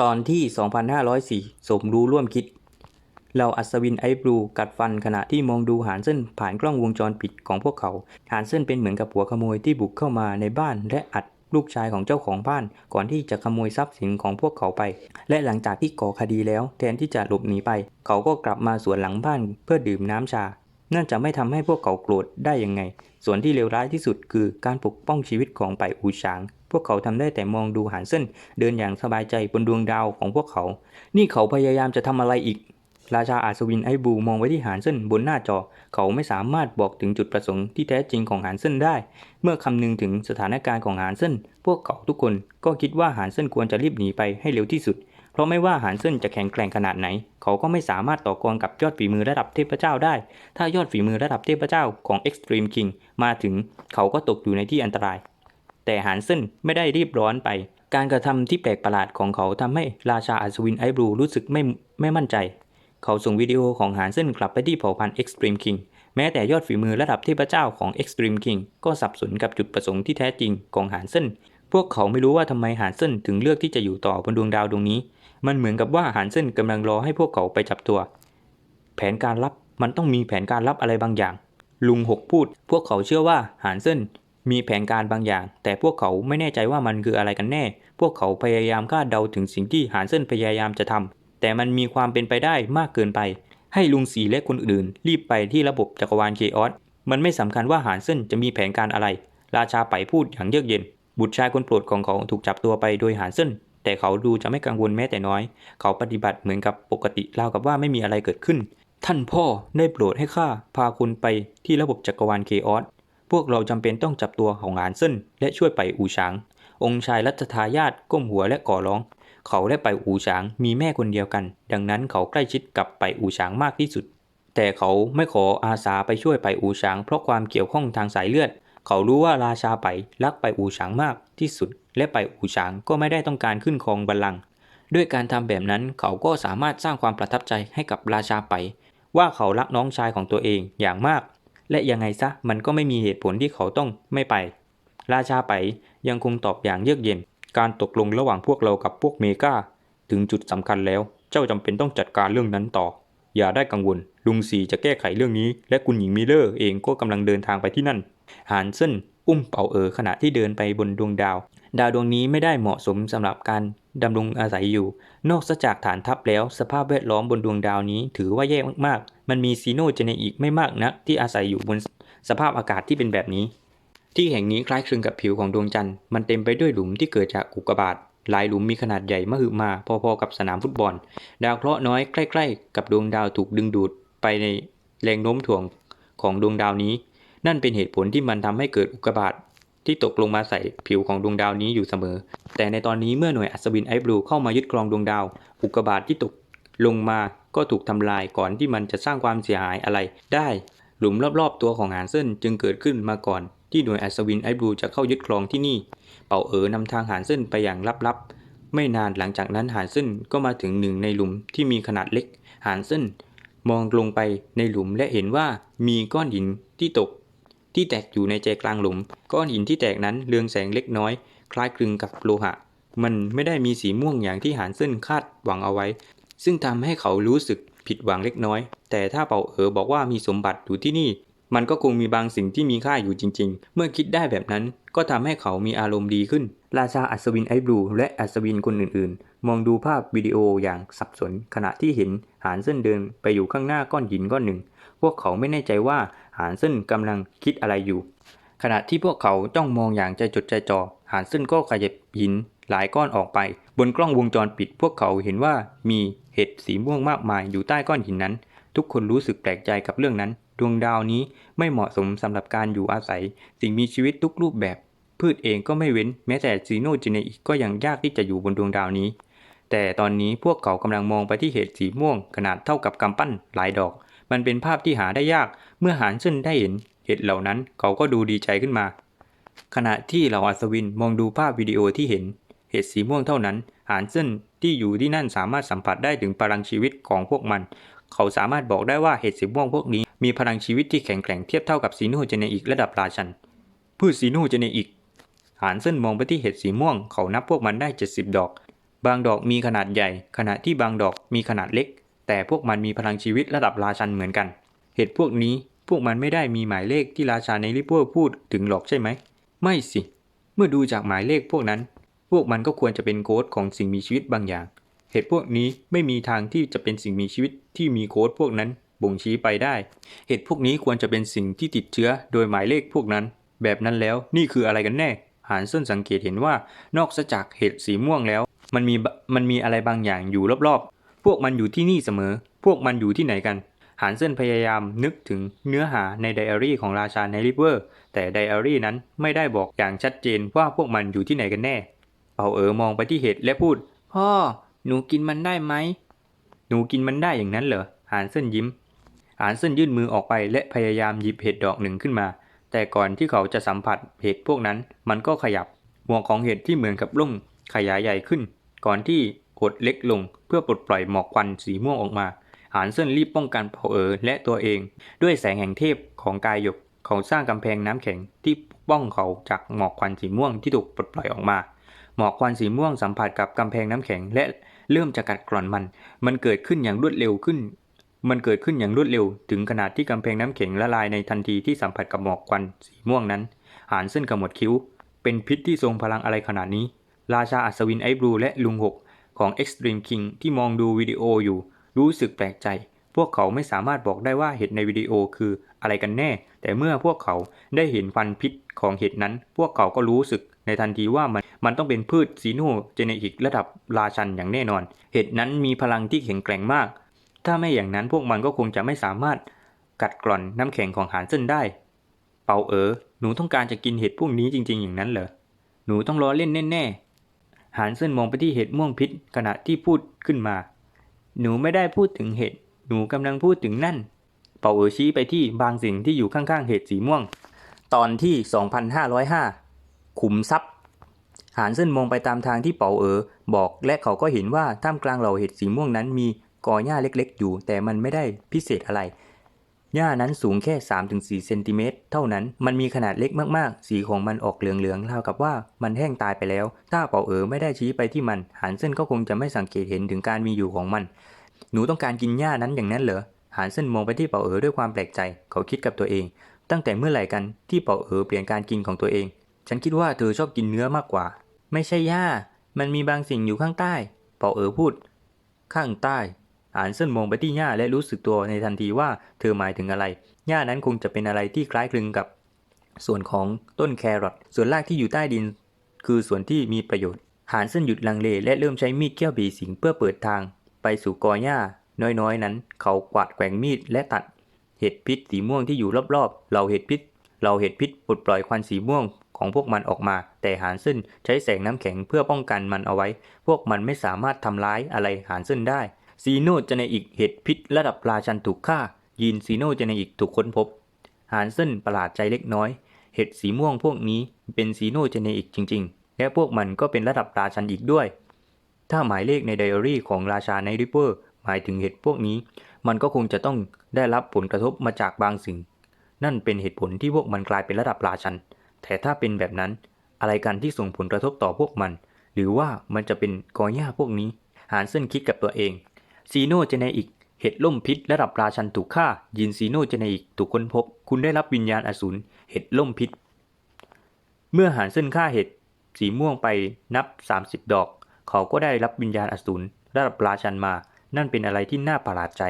ตอนที่ 2504 สมรู้ร่วมคิด เราอัศวินไอ้บลูกัดฟันขณะที่มองดูหานเส้นผ่านกล้องวงจรปิดของพวกเขา หานเส้นเป็นเหมือนกับหัวขโมยที่บุกเข้ามาในบ้านและอัดลูกชายของเจ้าของบ้านก่อนที่จะขโมยทรัพย์สินของพวกเขาไป และหลังจากที่ก่อคดีแล้ว แทนที่จะหลบหนีไป เขาก็กลับมาสวนหลังบ้านเพื่อดื่มน้ำชา นั่นจะไม่ทำให้พวกเขาโกรธได้ยังไง ส่วนที่เลวร้ายที่สุดคือการปกป้องชีวิตของไปอูชาง พวกเขาทำได้แต่มองดูหานเส้น เดินอย่างสบายใจบนดวงดาวของพวกเขา นี่เขาพยายามจะทำอะไรอีก ราชาอาศวินไอบูมองไว้ที่หานเส้นบนหน้าจอ เขาไม่สามารถบอกถึงจุดประสงค์ที่แท้จริงของหานเส้นได้ เมื่อคำนึงถึงสถานการณ์ของหานเส้น พวกเขาทุกคนก็คิดว่าหานเส้นควรจะรีบหนีไปให้เร็วที่สุด เพราะไม่ว่าหานเส้นจะแข็งแกร่งขนาดไหน เขาก็ไม่สามารถต่อกรกับยอดฝีมือระดับเทพเจ้าได้ ถ้ายอดฝีมือระดับเทพเจ้าของ Extreme King มาถึง เขาก็ตกอยู่ในที่อันตราย แต่หานเส้นไม่ได้รีบร้อนไป การกระทำที่แปลกประหลาดของเขาทำให้ราชาอัศวินไอบรูรู้สึกไม่ไม่มั่นใจ เขาส่งวิดีโอของหานเส้นกลับไปที่เผ่าพันธุ์ Extreme King แม้แต่ยอดฝีมือระดับเทพเจ้าของ Extreme King ก็สับสนกับจุดประสงค์ที่แท้จริงของหานเส้นพวกเขาไม่รู้ว่าทำไมหานเส้นถึงเลือกที่จะอยู่ต่อบนดวงดาวดวงนี้ มันเหมือนกับว่าหานเส้นกำลังรอให้พวกเขาไปจับตัว แผนการลับมันต้องมีแผนการลับอะไรบางอย่าง ลุงหกพูด พวกเขาเชื่อว่าหานเส้น มีแผนการบางอย่าง แต่พวกเขาไม่แน่ใจว่ามันคืออะไรกันแน่ พวกเขาพยายามคาดเดาถึงสิ่งที่หานเส้นพยายามจะทำแต่มันมีความเป็นไปได้มากเกินไป ให้ลุงสีและคนอื่นรีบไปที่ระบบจักรวาลเคออสมันไม่สำคัญว่าหานเส้นจะมีแผนการอะไร ราชาไปพูดอย่างเยือกเย็น บุตรชายคนโปรดของเขาถูกจับตัวไปโดยหานเส้นแต่เขาดูจะไม่กังวลแม้แต่น้อย เขาปฏิบัติเหมือนกับปกติราวกับว่าไม่มีอะไรเกิดขึ้น ท่านพ่อได้โปรดให้ข้าพาคุณไปที่ระบบจักรวาลเคออส พวกเราจำเป็นต้องจับตัวของหานเซินและช่วยไปอูฉาง องค์ชายรัชทายาทก้มหัวและก่อร้อง เขาและไปอูฉางมีแม่คนเดียวกัน ดังนั้นเขาใกล้ชิดกับไปอูฉางมากที่สุด แต่เขาไม่ขออาสาไปช่วยไปอูฉาง เพราะความเกี่ยวข้องทางสายเลือด เขารู้ว่าราชาไปรักไปอูฉางมากที่สุด และไปอูฉางก็ไม่ได้ต้องการขึ้นครองบัลลังก์ด้วยการทำแบบนั้นเขาก็สามารถสร้างความประทับใจให้กับราชาไป ว่าเขารักน้องชายของตัวเองอย่างมาก และยังไงซะมันก็ไม่มีเหตุผลที่เขาต้องไม่ไป ราชาไปยังคงตอบอย่างเยือกเย็น การตกลงระหว่างพวกเรากับพวกเมกาถึงจุดสำคัญแล้ว เจ้าจำเป็นต้องจัดการเรื่องนั้นต่อ อย่าได้กังวล ลุงสีจะแก้ไขเรื่องนี้ และคุณหญิงมิเลอร์เองก็กำลังเดินทางไปที่นั่นหานเซนอุ้มเป่าเอ๋อขณะที่เดินไปบนดวงดาว ดาวดวงนี้ไม่ได้เหมาะสมสำหรับการดำรงอาศัยอยู่ นอกจากฐานทัพแล้วสภาพแวดล้อมบนดวงดาวนี้ถือว่าแย่มากๆ มันมีซีโนเจเนอีกไม่มากนักที่อาศัยอยู่บนสภาพอากาศที่เป็นแบบนี้ ที่แห่งนี้คล้ายคลึงกับผิวของดวงจันทร์มันเต็มไปด้วยหลุมที่เกิดจากอุกกาบาตหลายหลุมมีขนาดใหญ่มหึมาพอๆกับสนามฟุตบอล ดาวเคราะห์น้อยใกล้ ๆ กับดวงดาวถูกดึงดูดไปในแรงโน้มถ่วงของดวงดาวนี้ นั่นเป็นเหตุผลที่มันทำให้เกิดอุกกาบาตที่ตกลงมาใส่ผิวของดวงดาวนี้อยู่เสมอ แต่ในตอนนี้เมื่อหน่วยอัศวินไอบลูเข้ามายึดครองดวงดาว อุกกาบาตที่ตกลงมา ก็ถูกทำลายก่อนที่มันจะสร้างความเสียหายอะไรได้ หลุมรอบๆตัวของหานเซินจึงเกิดขึ้นมาก่อน ที่หน่วยอัศวินไอบลูจะเข้ายึดครองที่นี่ เป่าเอ๋อนำทางหานเซินไปอย่างลับๆ ไม่นานหลังจากนั้นหานเซินก็มาถึงหนึ่งในหลุมที่มีขนาดเล็ก หานเซินมองลงไปในหลุมและเห็นว่ามีก้อนหินที่ตก ที่แตกอยู่ในใจกลางหลุม ก้อนหินที่แตกนั้นเรืองแสงเล็กน้อย คล้ายคลึงกับโลหะ มันไม่ได้มีสีม่วงอย่างที่หานเซินคาดหวังเอาไว้ ซึ่งทำให้เขารู้สึกผิดหวังเล็กน้อย แต่ถ้าเป่าเอ๋อบอกว่ามีสมบัติอยู่ที่นี่ มันก็คงมีบางสิ่งที่มีค่าอยู่จริง ๆ เมื่อคิดได้แบบนั้นก็ทำให้เขามีอารมณ์ดีขึ้น ราชาอัศวินไอบลูและอัศวินคนอื่นๆ มองดูภาพวิดีโออย่างสับสน ขณะที่เห็นหานเส้นเดินไปอยู่ข้างหน้าก้อนหินก้อนหนึ่ง พวกเขาไม่แน่ใจว่าหานเส้นกำลังคิดอะไรอยู่ ขณะที่พวกเขาจ้องมองอย่างใจจดใจจ่อหานเส้นก็ขยับหิน หลายก้อนออกไป บนกล้องวงจรปิดพวกเขาเห็นว่ามีเห็ดสีม่วงมากมายอยู่ใต้ก้อนหินนั้น ทุกคนรู้สึกแปลกใจกับเรื่องนั้น ดวงดาวนี้ไม่เหมาะสมสำหรับการอยู่อาศัย สิ่งมีชีวิตทุกรูปแบบ พืชเองก็ไม่เว้นแม้แต่ซีโนเจเนอีกก็ยังยากที่จะอยู่บนดวงดาวนี้ แต่ตอนนี้พวกเขากำลังมองไปที่เห็ดสีม่วง ขนาดเท่ากับกำปั้นหลายดอก มันเป็นภาพที่หาได้ยากเมื่อหานเส้นได้เห็นเห็ดเหล่านั้นเขาก็ดูดีใจขึ้นมา ขณะที่เหล่าอัศวินมองดูภาพวิดีโอที่เห็น เห็ดสีม่วงเท่านั้น หานเส้นที่อยู่ที่นั่นสามารถสัมผัสได้ถึงพลังชีวิตของพวกมัน เขาสามารถบอกได้ว่าเห็ดสีม่วงพวกนี้มีพลังชีวิตที่แข็งแกร่งเทียบเท่ากับซีโนเจเนอิกระดับราชัน พืชซีโนเจเนอิก หานเส้นมองไปที่เห็ดสีม่วง เขานับพวกมันได้ 70 ดอก บางดอกมีขนาดใหญ่ ขณะที่บางดอกมีขนาดเล็ก แต่พวกมันมีพลังชีวิตระดับราชันเหมือนกัน เห็ดพวกนี้พวกมันไม่ได้มีหมายเลขที่ราชาในริปเปอร์พูดถึงหรอกใช่ไหม ไม่สิ เมื่อดูจากหมายเลขพวกนั้น พวกมันก็ควรจะเป็นโค้ดของสิ่งมีชีวิตบางอย่าง เห็ดพวกนี้ไม่มีทางที่จะเป็นสิ่งมีชีวิตที่มีโค้ดพวกนั้นบ่งชี้ไปได้ เห็ดพวกนี้ควรจะเป็นสิ่งที่ติดเชื้อโดยหมายเลขพวกนั้น แบบนั้นแล้วนี่คืออะไรกันแน่ หานเส้นสังเกตเห็นว่านอกจากเห็ดสีม่วงแล้ว มันมีมันมีอะไรบางอย่างอยู่รอบๆ พวกมันอยู่ที่นี่เสมอ พวกมันอยู่ที่ไหนกันหานเส้นพยายามนึกถึงเนื้อหาในไดอารี่ของราชาในริเวอร์ แต่ไดอารี่นั้นไม่ได้บอกอย่างชัดเจนว่าพวกมันอยู่ที่ไหนกันแน่าเอ๋อมองไปที่เห็ดและพูด พ่อ หนูกินมันได้ไหม หนูกินมันได้อย่างนั้นเหรอหานเส้นยิ้มหานเส้นยื่นมือออกไปและพยายามหยิบเห็ดดอกหนึ่งขึ้นมา แต่ก่อนที่เขาจะสัมผัสเห็ดพวกนั้น มันก็ขยับหมวกของเห็ดที่เหมือนกับล่มขยายใหญ่ขึ้น ก่อนที่หดเล็กลงเพื่อปลดปล่อยหมอกควันสีม่วงออกมาหานเส้นรีบป้องกันเผาเอ๋อและตัวเอง ด้วยแสงแห่งเทพของกายหยกเขาสร้างกำแพงน้ำแข็งที่ป้องเขาจากหมอกควันสีม่วงที่ถูกปลดปล่อยออกมา หมอกควันสีม่วงสัมผัสกับกำแพงน้ำแข็ง และเริ่มจะกัดกร่อนมัน มันเกิดขึ้นอย่างรวดเร็วขึ้น มันเกิดขึ้นอย่างรวดเร็ว ถึงขนาดที่กำแพงน้ำแข็งละลายในทันทีที่สัมผัสกับหมอกควันสีม่วงนั้น หานเส้นกระหมวดคิ้ว เป็นพิษที่ทรงพลังอะไรขนาดนี้ ราชาอัศวินไอบลูและลุงหกของ Extreme King ที่มองดูวิดีโออยู่ รู้สึกแปลกใจ พวกเขาไม่สามารถบอกได้ว่าเห็ดในวิดีโอคืออะไรกันแน่ แต่เมื่อพวกเขาได้เห็นฟันพิษของเห็ดนั้น พวกเขาก็รู้สึก ในทันทีว่ามันมันต้องเป็นพืชซีโนเจเนติกระดับราชันอย่างแน่นอน เห็ดนั้นมีพลังที่แข็งแกร่งมาก ถ้าไม่อย่างนั้นพวกมันก็คงจะไม่สามารถกัดกร่อนน้ำแข็งของหานเส้นได้ เปาเอ๋อหนูต้องการจะกินเห็ดพวกนี้จริง ๆ อย่างนั้นเหรอ หนูต้องล้อเล่นแน่ๆหานเส้นมองไปที่เห็ดม่วงพิษขณะที่พูดขึ้นมา หนูไม่ได้พูดถึงเห็ด หนูกำลังพูดถึงนั่น เป่าเอ๋อชี้ไปที่บางสิ่งที่อยู่ข้างๆเห็ดสีม่วง ตอนที่ 2505 ขุมทรัพย์ หานเส้นมองไปตามทางที่เป่าเอ๋อบอกและเขาก็เห็นว่าท่ามกลางเหล่าเห็ดสีม่วงนั้นมีกอหญ้าเล็กๆ อยู่ แต่มันไม่ได้พิเศษอะไร หญ้านั้นสูงแค่ 3-4 เซนติเมตรเท่านั้น มันมีขนาดเล็กมากๆ สีของมันออกเหลืองๆราวกับว่ามันแห้งตายไปแล้ว ถ้าเป่าเอ๋อไม่ได้ชี้ไปที่มัน หานเส้นก็คงจะไม่สังเกตเห็นถึงการมีอยู่ของมัน หนูต้องการกินหญ้านั้นอย่างนั้นเหรอ หานเส้นมองไปที่เป่าเอ๋อด้วยความแปลกใจ เขาคิดกับตัวเอง ตั้งแต่เมื่อไหร่กันที่เป่าเอ๋อเปลี่ยนการกินของตัวเอง ฉันคิดว่าเธอชอบกินเนื้อมากกว่า ไม่ใช่หญ้า มันมีบางสิ่งอยู่ข้างใต้เป่าเอ๋อพูด ข้างใต้หานเส้นมองไปที่หญ้าและรู้สึกตัวในทันทีว่าเธอหมายถึงอะไรหญ้านั้นคงจะเป็นอะไรที่คล้ายคลึงกับ ส่วนของต้นแครอทส่วนรากที่อยู่ใต้ดิน คือส่วนที่มีประโยชน์ หานเส้นหยุดลังเลและเริ่มใช้มีดเกี้ยวบีสิงเพื่อเปิดทาง ไปสู่กอหญ้า น้อยๆ นั้น เขากวาดแกว่งมีดและตัด เห็ดพิษสีม่วงที่อยู่รอบๆเราเห็ดพิษเราเห็ดพิษปลดปล่อยควันสีม่วง ของพวกมันออกมา แต่หานเส้นใช้แสงน้ำแข็งเพื่อป้องกันมันเอาไว้ พวกมันไม่สามารถทำร้ายอะไรหานเส้นได้ซีโนเจเนอิกเห็ดพิษระดับราชันถูกฆ่า ยีนซีโนเจเนอิกถูกค้นพบหานเส้นประหลาดใจเล็กน้อย เห็ดสีม่วงพวกนี้เป็นซีโนเจเนอิกจริง ๆ และพวกมันก็เป็นระดับราชันอีกด้วย ถ้าหมายเลขในไดอารี่ของราชาในริปเปอร์หมายถึงเห็ดพวกนี้ มันก็คงจะต้องได้รับผลกระทบมาจากบางสิ่ง นั่นเป็นเหตุผลที่พวกมันกลายเป็นระดับราชัน แต่ถ้าเป็นแบบนั้นอะไรกันที่ส่งผลกระทบต่อพวกมัน หรือว่ามันจะเป็นกอหญ้าพวกนี้ หานเส้นคิดกับตัวเองซีโนเจเนอิกเห็ดล่มพิษระดับราชันถูกฆ่า ยินซีโนเจเนอิกถูกค้นพบ คุณได้รับวิญญาณอสูรเห็ดล่มพิษ เมื่อหานเส้นฆ่าเห็ดสีม่วงไปนับ 30 ดอก เขาก็ได้รับวิญญาณอสูรระดับราชันมา นั่นเป็นอะไรที่น่าประหลาดใจ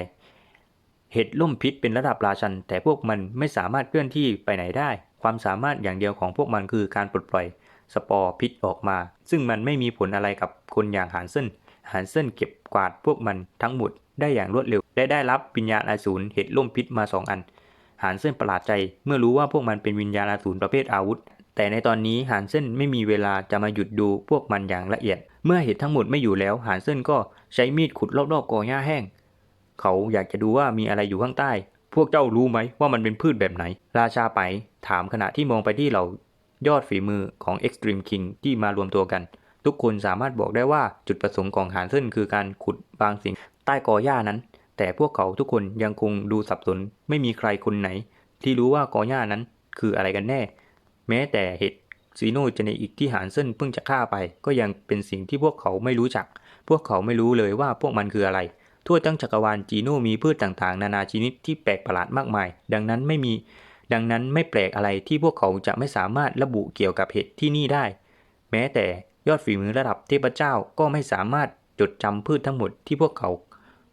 เห็ดล่มพิษเป็นระดับราชัน แต่พวกมันไม่สามารถเคลื่อนที่ไปไหนได้ ความสามารถอย่างเดียวของพวกมันคือการปลดปล่อยสปอร์พิษออกมา ซึ่งมันไม่มีผลอะไรกับคนอย่างหานเส้นหานเส้นเก็บกวาดพวกมันทั้งหมดได้อย่างรวดเร็ว และได้รับวิญญาณอสูรเห็ดล่มพิษมาสองอัน หานเส้นประหลาดใจเมื่อรู้ว่าพวกมันเป็นวิญญาณอสูรประเภทอาวุธ แต่ในตอนนี้หานเส้นไม่มีเวลาจะมาหยุดดูพวกมันอย่างละเอียด เมื่อเห็ดทั้งหมดไม่อยู่แล้วหานเส้นก็ใช้มีดขุดรอบๆกอหญ้าแห้ง เขาอยากจะดูว่ามีอะไรอยู่ข้างใต้ พวกเจ้ารู้ไหมว่ามันเป็นพืชแบบไหน ราชาไปถามขณะที่มองไปที่เหล่ายอดฝีมือของ Extreme King ที่มารวมตัวกัน ทุกคนสามารถบอกได้ว่าจุดประสงค์ของหานเส้นคือการขุดบางสิ่งใต้กอหญ้านั้น แต่พวกเขาทุกคนยังคงดูสับสน ไม่มีใครคนไหน ที่รู้ว่ากอหญ้านั้นคืออะไรกันแน่ แม้แต่เห็ดซีโนเจเนอิกที่หานเซินเพิ่งจะฆ่าไป ก็ยังเป็นสิ่งที่พวกเขาไม่รู้จัก พวกเขาไม่รู้เลยว่าพวกมันคืออะไร ทั่วทั้งจักรวาลจีโน่มีพืชต่างๆ นานาชนิดที่แปลกประหลาดมากมาย ดังนั้นไม่มี ดังนั้นไม่แปลกอะไรที่พวกเขาจะไม่สามารถระบุเกี่ยวกับเห็ดที่นี่ได้ แม้แต่ยอดฝีมือระดับเทพเจ้าก็ไม่สามารถจดจำพืชทั้งหมดที่พวกเขา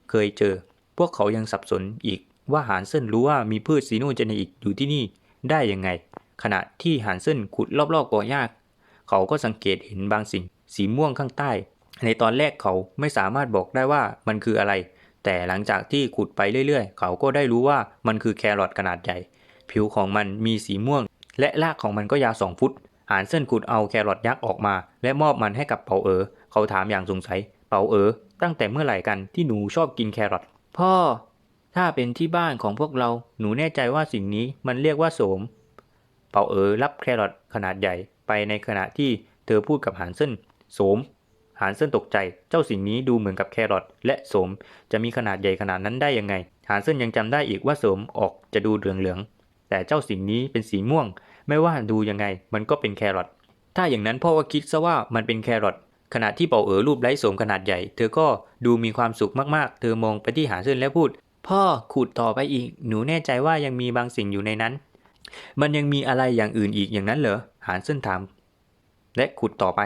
เคยเจอ พวกเขายังสับสนอีกว่าหานเซินรู้ว่ามีพืชซีโนเจเนอิกอยู่ที่นี่ได้ยังไง ขณะที่หานเซินขุดรอบๆก่อหญ้าเขาก็สังเกตเห็นบางสิ่งสีม่วงข้างใต้ ในตอนแรกเขาไม่สามารถบอกได้ว่ามันคืออะไร แต่หลังจากที่ขุดไปเรื่อยๆ เขาก็ได้รู้ว่ามันคือแครอทขนาดใหญ่ ผิวของมันมีสีม่วง และรากของมันก็ยาวสองฟุต หานเซินขุดเอาแครอทยักษ์ออกมา และมอบมันให้กับเปาเอ๋อ เขาถามอย่างสงสัย เปาเอ๋อ ตั้งแต่เมื่อไหร่กันที่หนูชอบกินแครอท พ่อ ถ้าเป็นที่บ้านของพวกเรา หนูแน่ใจว่าสิ่งนี้มันเรียกว่าโสม เปาเอ๋อรับแครอทขนาดใหญ่ไปในขณะที่เธอพูดกับหานเซินโสม หานเซินตกใจ เจ้าสิ่งนี้ดูเหมือนกับแครอทและโสม จะมีขนาดใหญ่ขนาดนั้นได้ยังไง หานเซินยังจำได้อีกว่าโสมออกจะดูเหลืองๆ แต่เจ้าสิ่งนี้เป็นสีม่วง ไม่ว่าดูยังไง มันก็เป็นแครอท ถ้าอย่างนั้นพ่อก็คิดซะว่ามันเป็นแครอท ขณะที่เป่าเอ๋อรูปไร้โสมขนาดใหญ่ เธอก็ดูมีความสุขมากๆ เธอมองไปที่หานเซินแล้วพูด พ่อขุดต่อไปอีก หนูแน่ใจว่ายังมีบางสิ่งอยู่ในนั้น มันยังมีอะไรอย่างอื่นอีกอย่างนั้นเหรอ หานเซินถาม และขุดต่อไป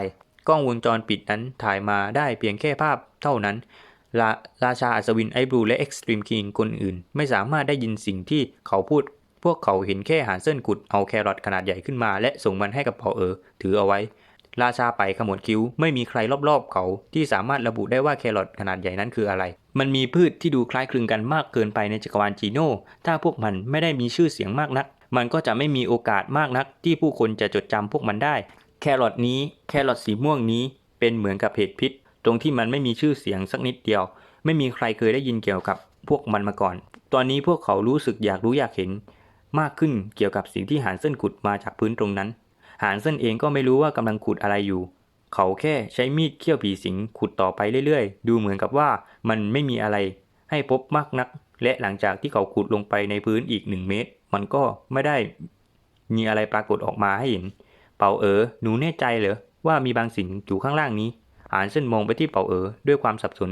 กล้องวงจรปิดนั้นถ่ายมาได้เพียงแค่ภาพเท่านั้นลาราชาอัศวินไอบลูและเอ็กซ์ตรีมคิงคนอื่น ไม่สามารถได้ยินสิ่งที่เขาพูด พวกเขาเห็นแค่หานเซินขุดเอาแครอทขนาดใหญ่ขึ้นมา และส่งมันให้กับเผ่าเออ ถือเอาไว้ ราชาไปขมวดคิ้ว ไม่มีใครรอบๆ เขาที่สามารถระบุได้ว่าแครอทขนาดใหญ่นั้นคืออะไร มันมีพืชที่ดูคล้ายคลึงกันมากเกินไปในจักรวาลจีโน่ ถ้าพวกมันไม่ได้มีชื่อเสียงมากนัก มันก็จะไม่มีโอกาสมากนัก ที่ผู้คนจะจดจำพวกมันได้ แครอทนี้ แครอทสีม่วงนี้ เป็นเหมือนกับเห็ดพิษ ตรงที่มันไม่มีชื่อเสียงสักนิดเดียว ไม่มีใครเคยได้ยินเกี่ยวกับพวกมันมาก่อน ตอนนี้พวกเขารู้สึกอยากรู้อยากเห็น มากขึ้นเกี่ยวกับสิ่งที่หานเส้นขุดมาจากพื้นตรงนั้น หานเส้นเองก็ไม่รู้ว่ากำลังขุดอะไรอยู่ เขาแค่ใช้มีดเขี้ยวผีสิงขุดต่อไปเรื่อยๆ ดูเหมือนกับว่ามันไม่มีอะไร ให้พบมากนัก และหลังจากที่เขาขุดลงไปในพื้นอีกหนึ่งเมตร มันก็ไม่ได้ มีอะไรปรากฏออกมาให้เห็น ป่าเอ๋อหนูแน่ใจเหรอว่ามีบางสิ่งอยู่ข้างล่างนี้หานเส้นมองไปที่เป่าเอ๋อด้วยความสับสน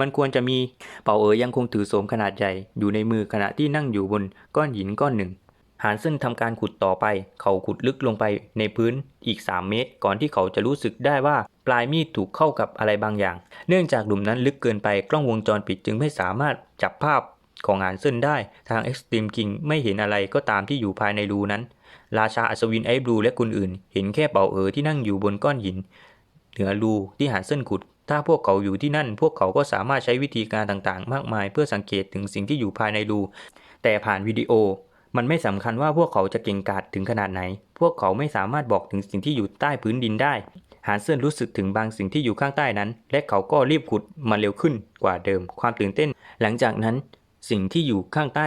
มันควรจะมีเป่าเอ๋อยังคงถือโสมขนาดใหญ่อยู่ในมือขณะที่นั่งอยู่บนก้อนหินก้อนหนึ่งหานเซินทำการขุดต่อไป เขาขุดลึกลงไปในพื้นอีก 3 เมตร ก่อนที่เขาจะรู้สึกได้ว่าปลายมีดถูกเข้ากับอะไรบางอย่าง เนื่องจากหลุมนั้นลึกเกินไปกล้องวงจรปิดจึงไม่สามารถจับภาพของหานเซินได้ ทาง Extreme King ไม่เห็นอะไรก็ตามที่อยู่ภายในรูนั้น ราชาอัศวินไอ้บลูและคนอื่น เห็นแค่เป่าเอ๋อที่นั่งอยู่บนก้อนหิน เหนือรูที่หานเซินขุด ถ้าพวกเขาอยู่ที่นั่น พวกเขาก็สามารถใช้วิธีการต่างๆ มากมาย เพื่อสังเกตถึงสิ่งที่อยู่ภายในรู แต่ผ่านวิดีโอ มันไม่สำคัญว่าพวกเขาจะเก่งกาจถึงขนาดไหน พวกเขาไม่สามารถบอกถึงสิ่งที่อยู่ใต้พื้นดินได้หานเซินรู้สึกถึงบางสิ่งที่อยู่ข้างใต้นั้น และเขาก็รีบขุดมาเร็วขึ้นกว่าเดิม ความตื่นเต้น หลังจากนั้น สิ่งที่อยู่ข้างใต้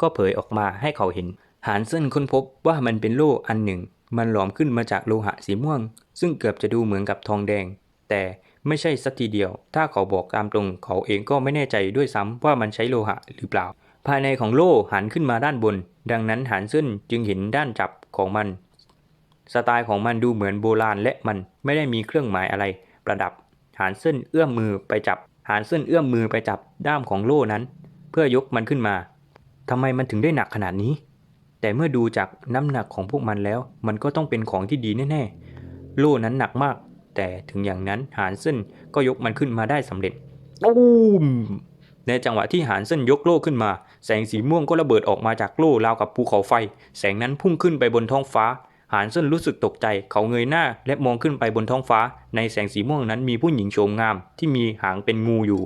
ก็เผยออกมาให้เขาเห็น หานเซินค้นพบว่ามันเป็นโล่อันหนึ่ง มันหลอมขึ้นมาจากโลหะสีม่วง ซึ่งเกือบจะดูเหมือนกับทองแดง แต่ไม่ใช่สักทีเดียว ถ้าเขาบอกตามตรงเขาเองก็ไม่แน่ใจด้วยซ้ำว่ามันใช้โลหะหรือเปล่า ภายในของโล่หันขึ้นมาด้านบน ดังนั้นหานเซินจึงเห็นด้านจับของมัน สไตล์ของมันดูเหมือนโบราณและมันไม่ได้มีเครื่องหมายอะไร ประดับหานเซินเอื้อมมือไปจับหานเซินเอื้อมมือไปจับด้ามของโล่นั้น เพื่อยกมันขึ้นมาทำไมมันถึงได้หนักขนาดนี้ แต่เมื่อดูจากน้ำหนักของพวกมันแล้ว มันก็ต้องเป็นของที่ดีแน่ๆ โล่นั้นหนักมาก แต่ถึงอย่างนั้นหานเซินก็ยกมันขึ้นมาได้สำเร็จตูมในจังหวะที่หานเซินยกโล่ขึ้นมา แสงสีม่วงก็ระเบิดออกมาจากโล่ราวกับภูเขาไฟ แสงนั้นพุ่งขึ้นไปบนท้องฟ้า หานเซินรู้สึกตกใจ เขาเงยหน้าและมองขึ้นไปบนท้องฟ้า ในแสงสีม่วงนั้นมีผู้หญิงโฉมงาม ที่มีหางเป็นงูอยู่